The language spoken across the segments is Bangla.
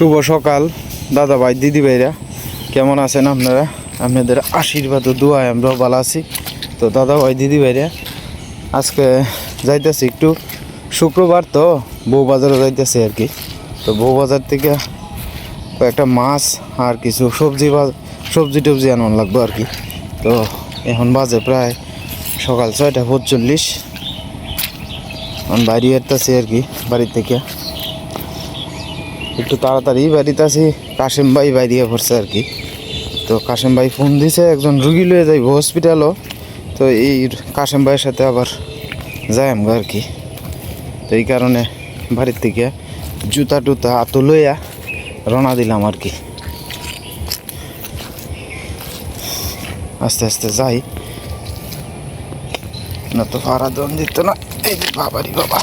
শুভ সকাল, দাদা ভাই, দিদি ভাইরা। কেমন আছেন আপনারা? আপনাদের আশীর্বাদ ও দোয়ায় আমরাও ভালো আছি। তো দাদা ভাই, দিদি ভাইরা, আজকে যাইতেছি একটু শুক্রবার তো, বউ বাজারে যাইতেছি আর কি। তো বউ বাজার থেকে কয়েকটা মাছ আর কিছু সবজি সবজি টবজি আনান লাগবে আর কি। তো এখন বাজে প্রায় সকাল ছয়টা পঁচল্লিশ আমি বাইরে আসতেছি আর কি, বাড়ি থেকে। একটু তাড়াতাড়ি বাড়িতে আছি কাশেম ভাই বাইরিয়ে পড়ছে আর কি। তো কাশেম ভাই ফোন দিছে, একজন রুগী লয়ে যাইব হসপিটালও তো এই কাশেম ভাইয়ের সাথে আবার যাই আমরা আর কি। তো এই কারণে বাড়ির থেকে জুতা টুতা আতো লইয়া রওনা দিলাম আর কি। আস্তে আস্তে যাই। না তো ভাড়া দন দিত না, এই বাবারি বাবা।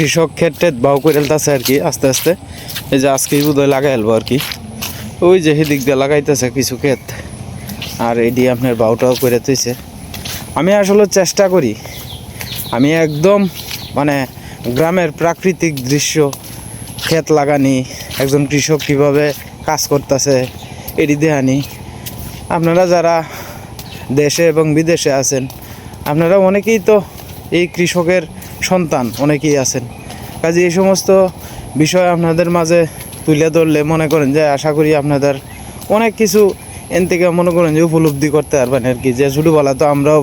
কৃষক ক্ষেত্রে বাউ করে এলতাছে আর কি, আস্তে আস্তে। এই যে আজকে বোধহয় লাগাই আর কি। ওই যে সেদিক দিয়ে লাগাইতেছে কিছু ক্ষেত। আর এটি আপনার বাউটাও করে তুইছে আমি আসলে চেষ্টা করি। আমি একদম মানে গ্রামের প্রাকৃতিক দৃশ্য, ক্ষেত লাগানি, একজন কৃষক কীভাবে কাজ করতেছে এটি দেহানি আপনারা যারা দেশে এবং বিদেশে আছেন, আপনারা অনেকেই তো এই কৃষকের সন্তান, অনেকেই আছেন। কাজে এই সমস্ত বিষয় আপনাদের মাঝে তুলে ধরলে মনে করেন যে আশা করি আপনাদের অনেক কিছু এন থেকে মনে করেন যে উপলব্ধি করতে পারবেন আর কি। যে ছোটোবেলা তো আমরাও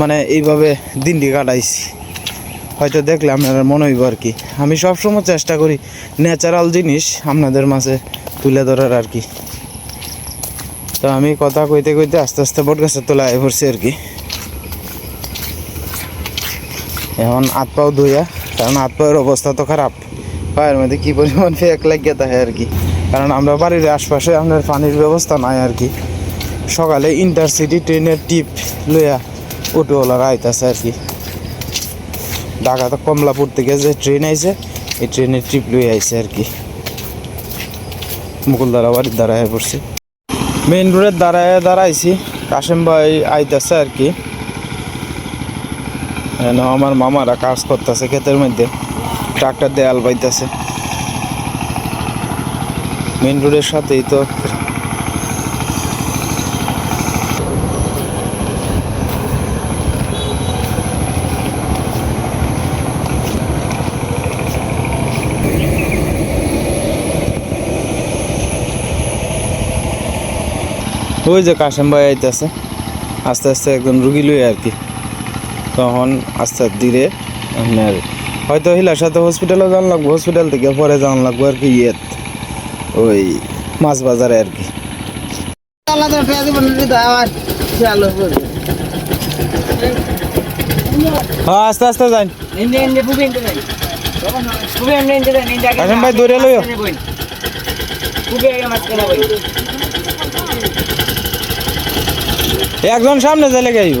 মানে এইভাবে দিনটি কাটাইছি। হয়তো দেখলে আপনারা মনে হইব আর কি। আমি সবসময় চেষ্টা করি ন্যাচারাল জিনিস আপনাদের মাঝে তুলে ধরার আর কি। তো আমি কথা কইতে কইতে আস্তে আস্তে বট গাছের তোলায় পড়ছি আর কি। এখন হাত পাও ধুইয়া, কারণ হাত পায়ের অবস্থা তো খারাপ। পায়ের মধ্যে কি পরিমাণ ফেক লাগিয়ে থাকে আর কি। কারণ আমরা বাড়ির আশপাশে আপনার পানির ব্যবস্থা নাই আর কি। সকালে ইন্টারসিটি ট্রেনের টিপ লইয়া অটোওয়ালারা আইতাছে আর কি। ঢাকা তো কমলাপুর থেকে যে ট্রেন আইছে, এই ট্রেনের ট্রিপ লইয়া আইছে আর কি। মুকুলদারা বাড়ির দ্বারায় পড়ছে। মেইন রোডের দ্বারায় দাঁড়াইছি, কাশেম ভাই আইতাছে আর কি। এন আমার মামারা কাজ করতেছে ক্ষেতের মধ্যে। ট্রাক্টর দেয়াল আল বাইতেছে। মেইন রোডের সাথেই তো। ওই যে কাশেম ভাই আইতেছে। আস্তে আস্তে একজন রুগী লই আর কি। তখন আস্তে ধীরে আপনার হয়তো হিলার সাথে হসপিটালে যাওয়ান লাগবো হসপিটাল থেকে পরে যাওয়ান লাগবো আর কি ইয়েত ওই মাছ বাজারে আর কি। হ্যাঁ আস্তে আস্তে ভাই দৌড়ে লইও। একজন সামনে যাইলে গাইব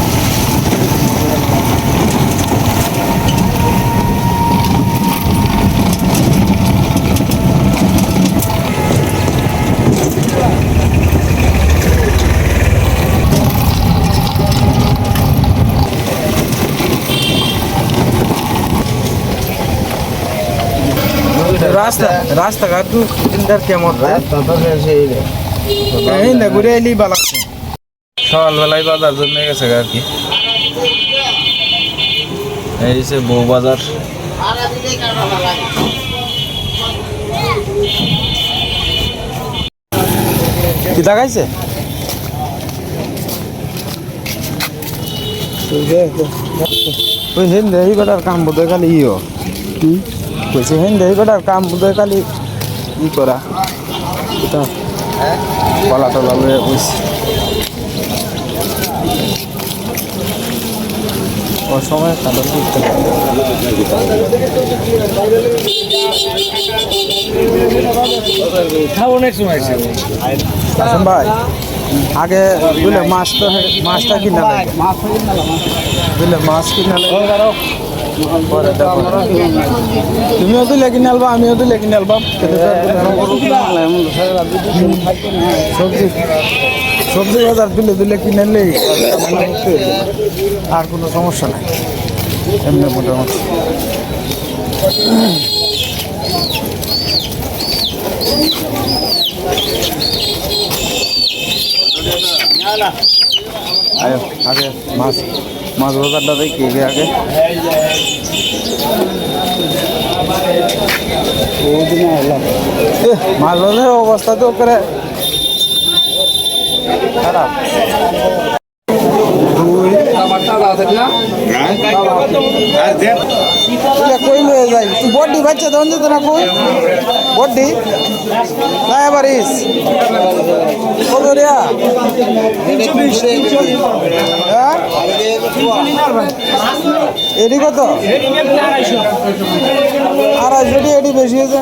রাস্তা রাস্তাঘাট ইন্টার কেমন এই না ঘুরে এলি ভালো আছে সকালবেলায় বাজার জন্য গেছে আর কি এই সে বউ বাজার কি দেখাইছে ওই হেন দেহি বেটার কাম বোধহয় খালি ইও কইছে হেন বেটার কাম বোধহয় খালি ই করা। এটা কলা টলা লয়ে বসে ও সময় কাদর করতে আসেন ভাই আগে বুঝলে মাছ তো মাছটা কিনা লাগে বুঝলে মাছ কিনা লাগে দেখো। তুমিও তো লেগে নেলবা, আমিও তো লেগে নেলবাম সবজি সবজি বাজার তুলে তুলে কিনে নেই। আর কোনো সমস্যা নাই। এমনি মোটামুটি। আয়ো আগে মাছ মাছ বাজারটা দেখি আগে আগে এহ, মাছ বাজারের অবস্থা তো করে খারাপ দুই এটা কই লয়ে যাই বড্ডি বাচ্চা তখন যেত না কই? বড্ডি? না এবার ইস। কত রিয়া? হ্যাঁ? এডি কত? আড়াইশো টি এডি বেশি হয়েছে?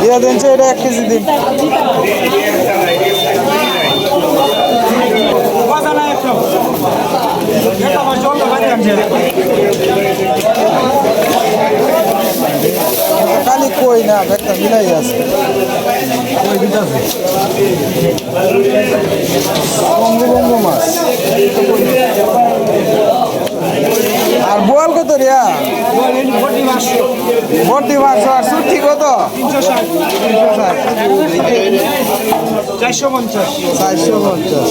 দিয়া দিন এটা এক কেজি দিন। খালি কই না একটা মিলাই আছে। কই দিতেছে বঙ্গু বঙ্গু মাছ। আর বোয়াল কত রিয়া বড্ডি মাছ আর সুটি কত? চারশো পঞ্চাশ। চারশো পঞ্চাশ।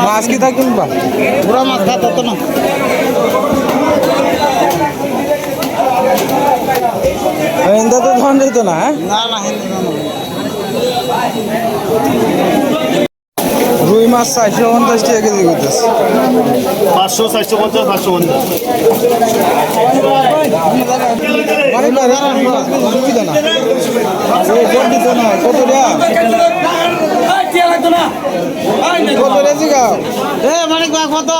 মাছ কি তা কিনবা পুরা মাছ খাত হতো না। এন্দা তো ধন যেত না হ্যাঁ? না না হিন্দু না, না। রুই মাছ চারশো পঞ্চাশ টাকা কেজি করতেছে। পাঁচশো চারশো পঞ্চাশ পাঁচশো পঞ্চাশ। কত রিয়া কত রে জিগাও এ মানিক ভাই কত?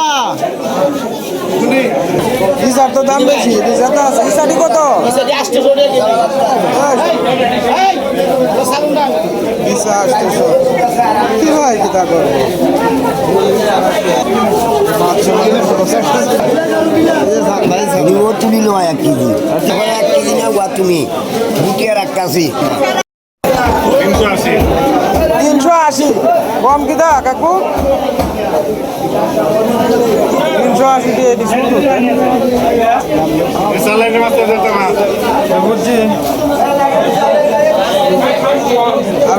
ইসার তো দাম বেশি ইসার তো আছে। কত? ইসা কি হয় কি তা করব তুমি নয় এক কেজি এক কেজি না ওয়া তুমি এক কাশি তিনশো আশি। তিনশো আশি। কম কি দা কাকু তিনশো আশি দিয়ে দিচ্ছি স্যালাইনে মাছ তো দিতে না বুঝছি আর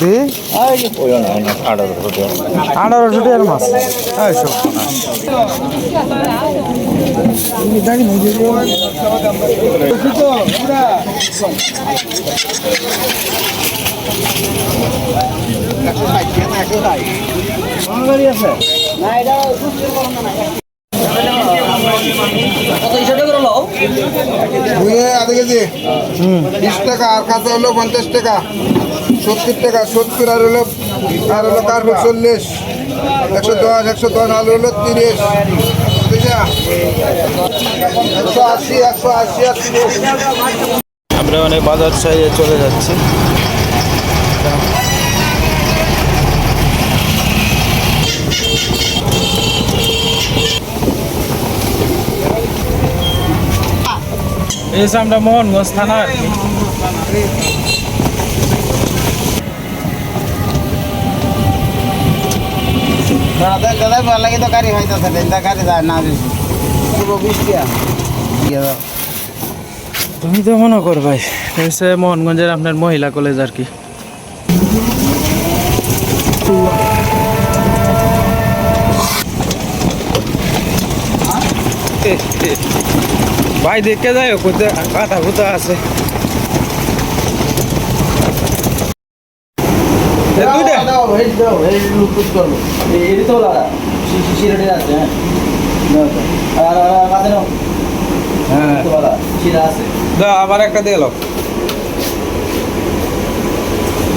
দি? আঠারোশো টাকার মাছ। কত হিসাবে? লও আধা কেজি। বিশ টাকা আর কাঁচা হলো পঞ্চাশ টাকা। সত্তর টাকা সত্তর আর হলো আর হলো কার্পেট চল্লিশ। একশো দশ একশো দশ আলু হলো তিরিশ। একশো আশি একশো আশি আর তিরিশ। আমরা মানে বাজার সাইডে চলে যাচ্ছি। আমরা মোহনগঞ্জ থানা। আর কি দাদা দাদা ভালো লাগে তো গাড়ি যায় না বেশি। পুরো বৃষ্টি তুমি তো মনে কর ভাই মোহনগঞ্জের আপনার মহিলা কলেজ আর কি। ভাই দেখে যাই কোথায় কাটা কুতা আছে দুইটা। হ্যাঁ। আবার একটা দিয়ে লো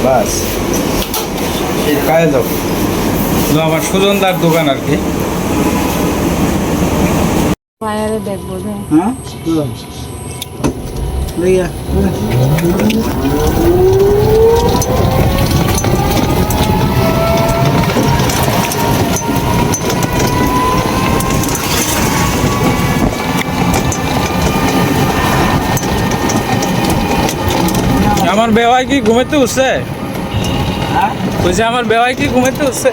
বাস। কায়ে যাও। আমার সুজনদার দোকান আর কি। পায়ারে দেখব হ্যাঁ? লইয়া। আমার বেওয়াই কি ঘুমাইতে উঠছে? বলছে আমার বেওয়াই কি ঘুমাইতে উঠছে?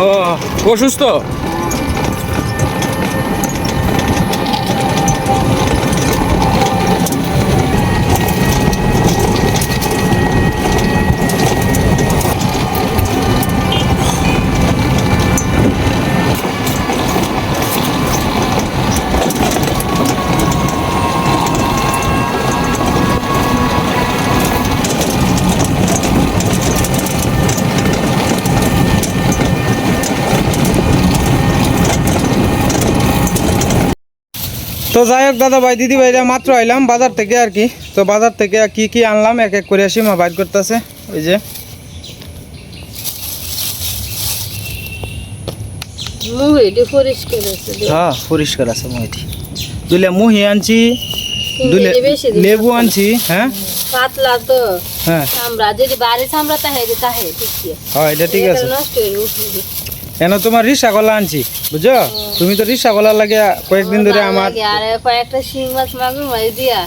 ও অসুস্থ তো যাই হোক দাদা ভাই দিদি ভাইরা মাত্র আইলাম বাজার থেকে আর কি। তো বাজার থেকে কি কি আনলাম এক এক করে আসি মা বাইর করতেছে। ওই যে। মুহিটি পরিষ্কার আছে হ্যাঁ পরিষ্কার আছে মুহিটি দুলে মুহি আনছি দুলে কিন্তু বেশি দিন লেবু আনছি হ্যাঁ? পাতলা তো। হ্যাঁ। চামড়া যদি বাড়ি চামড়া তাহে যে তাহে ঠিক আছে হ্যাঁ এটা ঠিক আছে। নষ্ট হয়ে উঠবে এন তোমার রিসা কলা আনছি বুঝছ? তুমি তো রিসা কলা লাগে কয়েকদিন ধরে আমার আর কয়েকটা শিং মাছ মাগুর মাছ দিয়া।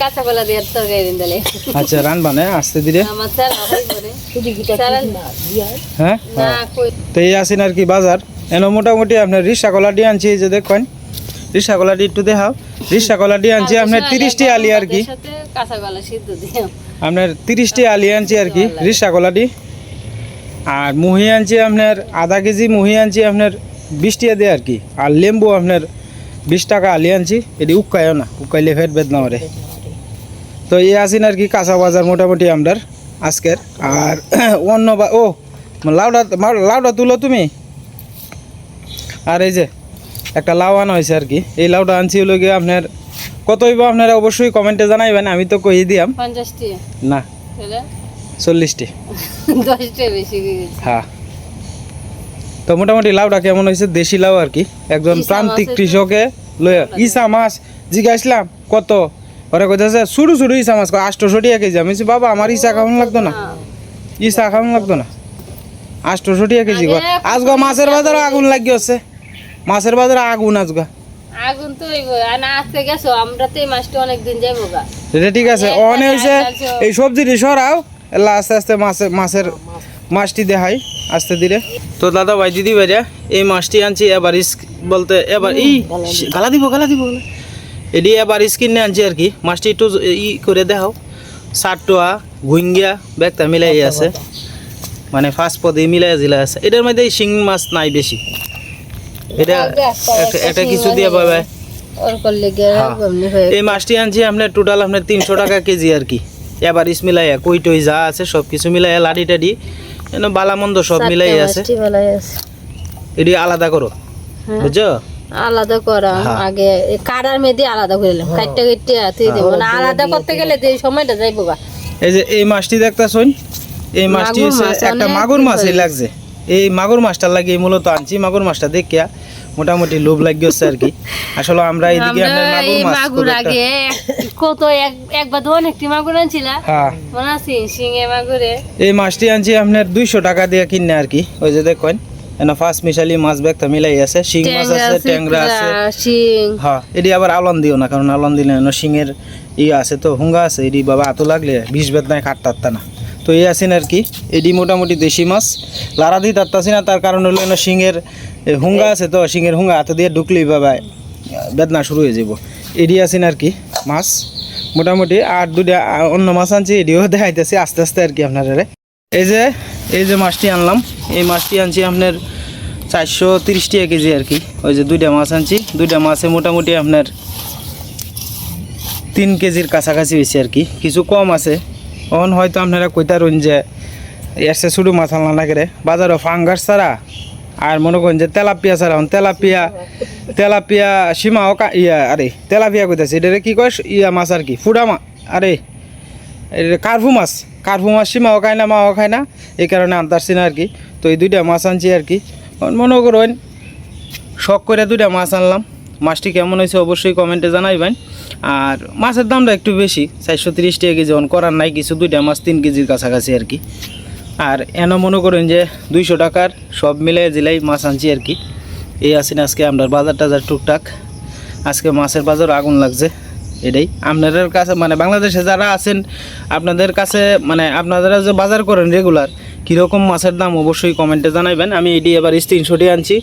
কাঁচা কলা দিয়ে তরকারি দিলে আচ্ছা রানবা না আস্তে ধীরে। আমার চাল হয়ে? হ্যাঁ তো এই আসেন আর কি বাজার। এন মোটামুটি আপনার রিসা কলা দিয়ে আনছি এই যে দেখেন। রিসা কলা দিয়ে একটু দেখাও। রিসা কলা দিয়ে আনছি আপনার তিরিশটি আলি আর কি। কাঁচা কলা সিদ্ধ দিয়ে। আপনার তিরিশটি আলি আনছি আর কি রিসা কলাটি আর মুহি আনছি আপনার আধা কেজি মুহি আনছি আপনার বিশ টাকা দিয়ে আর কি। আর লেম্বু আপনার বিশ টাকা আলি আনছি। এটি উকায়ও না উকাইলে ফেট বেদ না ওরে তো এই আসিন আর কি কাঁচা বাজার মোটামুটি আপনার আজকের। আর অন্য বা ও লাউডা লাউডা তুলো তুমি? আর এই যে একটা লাউ আনা হয়েছে আর কি। এই লাউটা আনছি হলো গিয়ে আপনার কত হইব আপনারা অবশ্যই কমেন্টে জানাইবেন আমি তো কই দিয়াম। না। চল্লিশটি। দশটা বেশি হ্যাঁ তো মোটামুটি লাউটা কেমন হয়েছে? দেশি লাউ আর কি। একজন প্রান্তিক কৃষকে লয়ে ইসা মাছ জিজ্ঞাসলাম কত? ওরা কইতেছে শুরু শুরু ইসা মাছ আষ্টশো টাকা কেজি। আমি বাবা আমার ইসা কেমন লাগতো না। ইসা কেমন লাগতো না। আষ্টশো টাকা কেজি আজগা মাছের বাজারে আগুন লাগিয়েছে মাছের বাজারে আগুন আজগা। আগুন তো না আজকে গেছো আমরা তো এই মাছটা অনেক দিন যাব গা ঠিক আছে একটা অনে হয়েছে এই সবজিটি সরাও। এলা আস্তে আস্তে মাছের মাছের মাছটি দেখাই আস্তে ধীরে। তো দাদা ভাই দিদি ভাইরা এই মাছটি আনছি এবার বলতে এবার ই গালা দিব গালা দিব। এটি এবার স্কিনে আনছি আর কি। মাছটি একটু ই করে দেখাও। সাতটোয়া ঘুঙ্গিয়া ব্যাগটা মিলাই আছে। মানে ফার্স্ট পদে মিলাই জিলা আছে। এটার মধ্যে শিং মাছ নাই বেশি। এটা একটা- একটা কিছু দিয়ে পাবে। হ্যাঁ। হয়ে এই মাছটি আনছি আপনার টোটাল আপনার তিনশো টাকা কেজি আর কি। এবার ইস মিলাইয়া কই টই যা আছে সব কিছু মিলাইয়া লাডি টাডি এনে বালামন্দ সব মিলাই আছে। এটি আলাদা করো বুঝছ? আলাদা করা হ্যাঁ। আগে কাটার মেয়েদি আলাদা করে দিলাম কাটতে কেটে তুই দেবো। না আলাদা করতে গেলে যে সময়টা যাইবো গা। এই যে এই মাছটি দেখতেছুন এই মাছটি একটা মাগুর মাছই। লাগছে। এই মাগুর মাছটা লাগিয়ে মূলত আনছি মাগুর মাছটা দেখিয়া। মোটামুটি লোভ লাগিয়েছে আর কি। আসলে আমরা এই মাগুর আগে কত এক একবার তো অনেকটি মাগুর আনছিলা হ্যাঁ। মনে আছে শিঙে মাগুরে? এই মাছটি আনছি আপনার দুইশো টাকা দিয়ে কিনে আর কি। ওই যে দেখেন এনে ফার্স্ট মিশালি মাছ ব্যাগটা মিলাই আছে। শিং মাছ আছে ট্যাংরা আছে। শিং। হ্যাঁ এটি আবার আলন দিও না কারণ আলন দিলে শিঙের ইয়ে আছে তো হুঙ্গা আছে। এটি বাবা আতো লাগলে বিষ বেদনায় কাটতারতা না। তো এই আছেন আর কি। এটি মোটামুটি দেশি মাছ। লারা দিয়ে তারতাছি না, তার কারণ হলো না শিঙের হুঙ্গা আছে তো, শিঙের হুঙ্গা, হাতে দিয়ে ঢুকলেই বাবা বেদনা শুরু হয়ে যাব এটি আছেন আর কি, মাছ। মোটামুটি আর দুটা অন্য মাছ আনছি এটিও দেখাইতেছি, আস্তে আস্তে আর কি আপনারা এই যে এই যে মাছটি আনলাম, এই মাছটি আনছি আপনার চারশো তিরিশ টাকা কেজি আর কি। ওই যে দুইটা মাছ আনছি, দুইটা মাছে মোটামুটি আপনার তিন কেজির কাছাকাছি হয়েছে আর কি। কিছু কম আছে তখন হয়তো আপনারা কইতারুন যে এসে শুধু মাছ আনলা না করে বাজারও ফাঙ্গাস ছাড়া, আর মনে করেন যে তেলাপিয়া ছাড়া হন তেলাপিয়া তেলাপিয়া সীমাও ইয়া, আরে, তেলাপিয়া কইতাছে, এটা কি কয়, ইয়া মাছ আর কি, ফুডা মা, আরে কার্ফু মাছ কার্ফু মাছ সীমাও খায় না মাও খায় না, এই কারণে আনতারছি না আর কি। তো এই দুইটা মাছ আনছি আর কি। মনে করেন শখ করে দুইটা মাছ আনলাম। মাছটি কেমন হয়েছে অবশ্যই কমেন্টে জানাইবেন। আর মাছের দামটা একটু বেশি, চারশো তিরিশ টাকা কেজি অন করার নাই, কিছু দুইটা মাছ তিন কেজির কাছাকাছি আর কি। আর এন মনে করেন যে দুইশো টাকার সব মিলে জেলাই মাছ আনছি আর কি। এই আছেন আজকে আমরা বাজার টাজার টুকটাক। আজকে মাছের বাজার আগুন লাগছে, এটাই। আপনাদের কাছে মানে বাংলাদেশে যারা আছেন, আপনাদের কাছে মানে আপনারা যে বাজার করেন রেগুলার কীরকম মাছের দাম অবশ্যই কমেন্টে জানাবেন আমি এডি এবার স্ক্রিনশটে আনছি।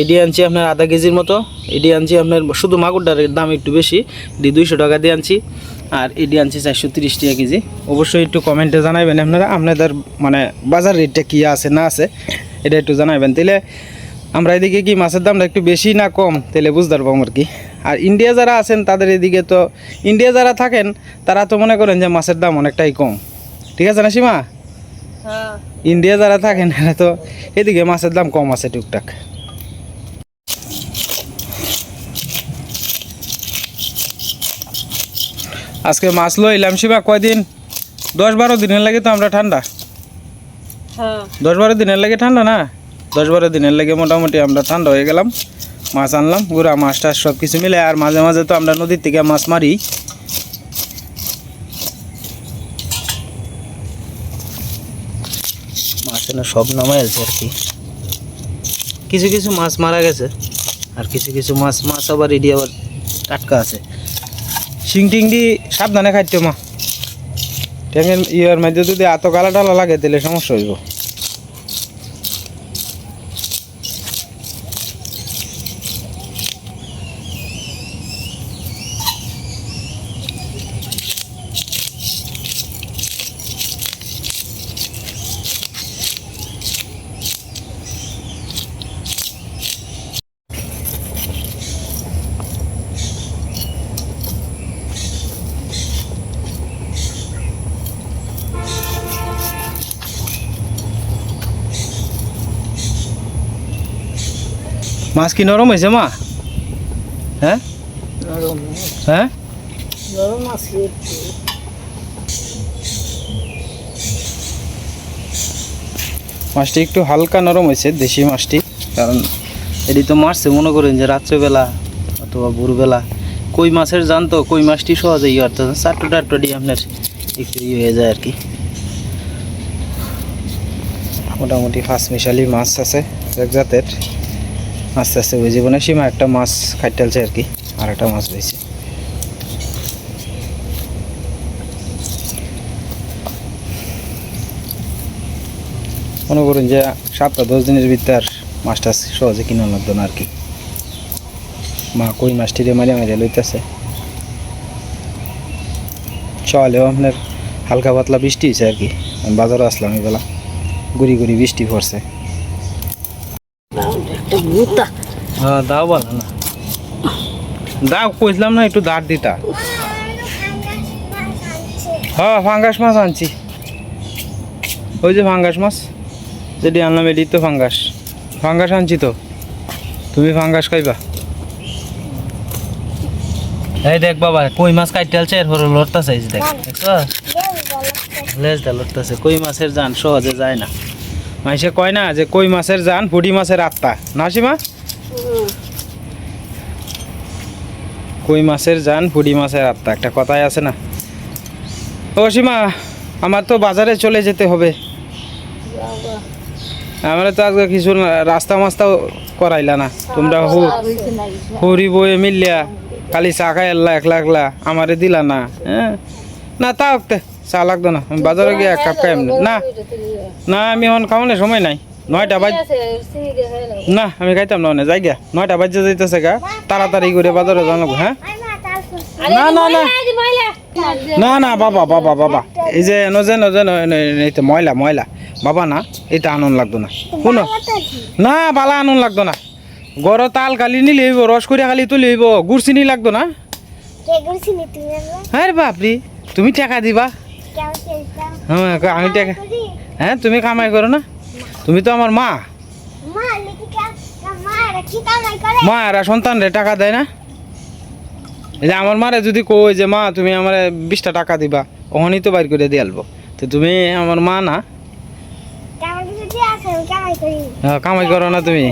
এডি আনছি আপনার আধা কেজির মতো। এডি আনছি আপনার শুধু মাগুরটার দাম একটু বেশি এডি দুইশো টাকা দিয়ে আনছি। আর এডি আনছি চারশো তিরিশ টাকা কেজি। অবশ্যই একটু কমেন্টে জানাবেন আপনারা, আপনাদের মানে বাজার রেটটা কী আছে, না আছে, এটা একটু জানাবেন তাহলে আমরা এদিকে কি মাছের দামটা একটু বেশি না কম? তাহলে বুঝতে পারব আর কি। আর ইন্ডিয়া যারা আছেন, তাদের এদিকে তো, ইন্ডিয়া যারা থাকেন, তারা তো মনে করেন যে মাছের দাম অনেকটাই কম। ঠিক আছে না সীমা? ইন্ডিয়া যারা থাকেন এরা তো এদিকে মাছের দাম কম আছে টুকটাক। আজকে মাছ লইলাম শিবা কয়দিন? দশ বারো দিনের লাগে তো আমরা ঠান্ডা। হ্যাঁ। দশ বারো দিনের লাগে ঠান্ডা না? দশ বারো দিনের লাগে মোটামুটি আমরা ঠান্ডা হয়ে গেলাম মাছ আনলাম গুড়া মাছ টাছ সব কিছু মিলে আর মাঝে মাঝে তো আমরা নদীর থেকে মাছ মারি। এনে সব নামাই আছে আর কি। কিছু কিছু মাছ মারা গেছে, আর কিছু কিছু মাছ মাছ আবার রেডি আবার টাটকা আছে। শিং টিং দি সাবধানে খাইতো মা। ট্যাঙ্গের ইয়ার মধ্যে যদি এত গালা টালা লাগে, তাহলে সমস্যা হইব। কি নরম হয়েছে, মা? হ্যাঁ? হ্যাঁ? মাছটি একটু হালকা নরম হয়েছে, দেশি মাছটি, কারণ এটি তো মারছে, মনে করেন যে রাত্রেবেলা অথবা ভোরবেলা। কই মাছের জান তো, কই মাছটি সহজে ইয়ে অর্থাৎ চারটো টাট্টু দিয়ে আপনার একটু ইয়ে হয়ে যায় আর কি। মোটামুটি ফার্স্ট মিশালি মাছ আছে এক জাতের। আস্তে আস্তে ওই জীবনে সীমা একটা মাছ খাইটালছে আর কি, আর একটা মাছ হয়েছে মনে করুন যে সপ্তাহ দশ দিনের ভিতরে মাছটা সহজে কিনা লাগতো না আর কি। মা কই মাছটিরে মারিয়া মারিয়া লইতেছে। চলেও আপনার হালকা পাতলা বৃষ্টি হয়েছে আর কি, আমি বাজারও আসলাম এবেলা। গুড়ি গুড়ি বৃষ্টি পড়ছে। একটা হ্যাঁ দাও বলো না দাও কইছিলাম না একটু দাঁড় দিতা হ্যাঁ ফাঙ্গাস মাছ আনছি ওই যে ফাঙ্গাস মাছ যেটি আনলাম এটি তো ফাঙ্গাস ফাঙ্গাস আনছি তো তুমি ফাঙ্গাস খাইবা এই দেখ বাবা কই মাছ কাটতে আলছে এরপর লড়তাছে দেখ দেখছ লেজ দা লড়তাছে কই মাছের জান সহজে যায় না মাইসে কয় না যে কই মাছের জান? পুঁটি মাছের আত্মা। না সীমা? কই মাছের জান, পুঁটি মাছের আত্মা? একটা কথাই আছে না। ও সীমা, আমার তো বাজারে চলে যেতে হবে। আমরা তো আজকে কিছু রাস্তা মাস্তাও করাইলা না। তোমরা হরি বয়ে মিলিয়া খালি চা খাই আল্লাহ, একলা একলা। আমারে দিলা না হ্যাঁ? না তা চা লাগতো না। আমি বাজারে গিয়ে এক কাপ খাই না না আমি এখন খাওয়ানোর সময় নাই। নয়টা বাজ না আমি খাইতাম না যাই গিয়া। নয়টা বাজে যাইতেছে গা। তাড়াতাড়ি করে বাজারে জানাব হ্যাঁ? না না না। না না বাবা বাবা বাবা। এই যে নজে এই তো ময়লা ময়লা। বাবা না এটা আনন্দ লাগতো না। শুনো। না বালা আনন্দ লাগতো না। গড় তাল খালি নিলে হইব রস করে খালি তুলি হইব। গুড় চিনি লাগতো না? হ্যাঁ বাপরি তুমি টাকা দিবা। হ্যাঁ আমি টাকা হ্যাঁ তুমি কামাই করো না? তুমি তো আমার মা। মা এরা সন্তান রে টাকা দেয় না? এই যে আমার মারে যদি কই যে মা তুমি আমার বিশটা টাকা দিবা ওখানেই তো বাইর করে দিয়ে আলবো। তো তুমি আমার মা না? হ্যাঁ, কামাই করো না তুমি।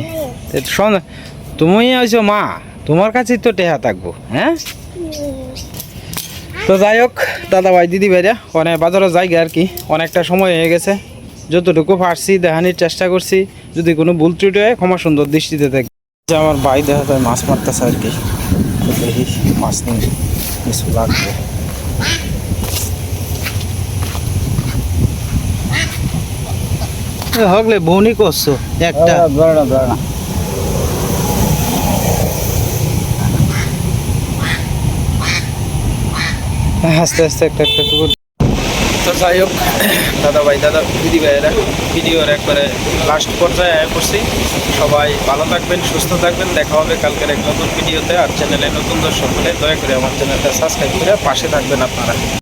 তুমি হয়েছো মা তোমার কাছেই তো টেহা থাকব হ্যাঁ? তো যাই হোক দাদা ভাই দিদি ভাইরা অনেক বাজারে জায়গা আর কি অনেকটা সময় হয়ে গেছে। যতটুকু পারছি দেখানির চেষ্টা করছি। যদি কোনো ভুল ত্রুটি হয় ক্ষমা সুন্দর দৃষ্টিতে যে আমার ভাই দেখা যায় মাছ মারতেছে আর কি। দেখি মাছ নিয়ে কিছু লাগবে। এ হগলে বৌনি করছ একটা। বেড়া বেড়া। আস্তে আস্তে একটা একটা তো যাই হোক, দাদা ভাই, দাদা দিদি ভাইয়েরা, ভিডিওর একবারে লাস্ট পর্যায়ে আয় করছি। সবাই ভালো থাকবেন, সুস্থ থাকবেন। দেখা হবে কালকের এক নতুন ভিডিওতে। আর চ্যানেলে নতুন দর্শক হলে দয়া করে আমার চ্যানেলটা সাবস্ক্রাইব করে পাশে থাকবেন আপনারা।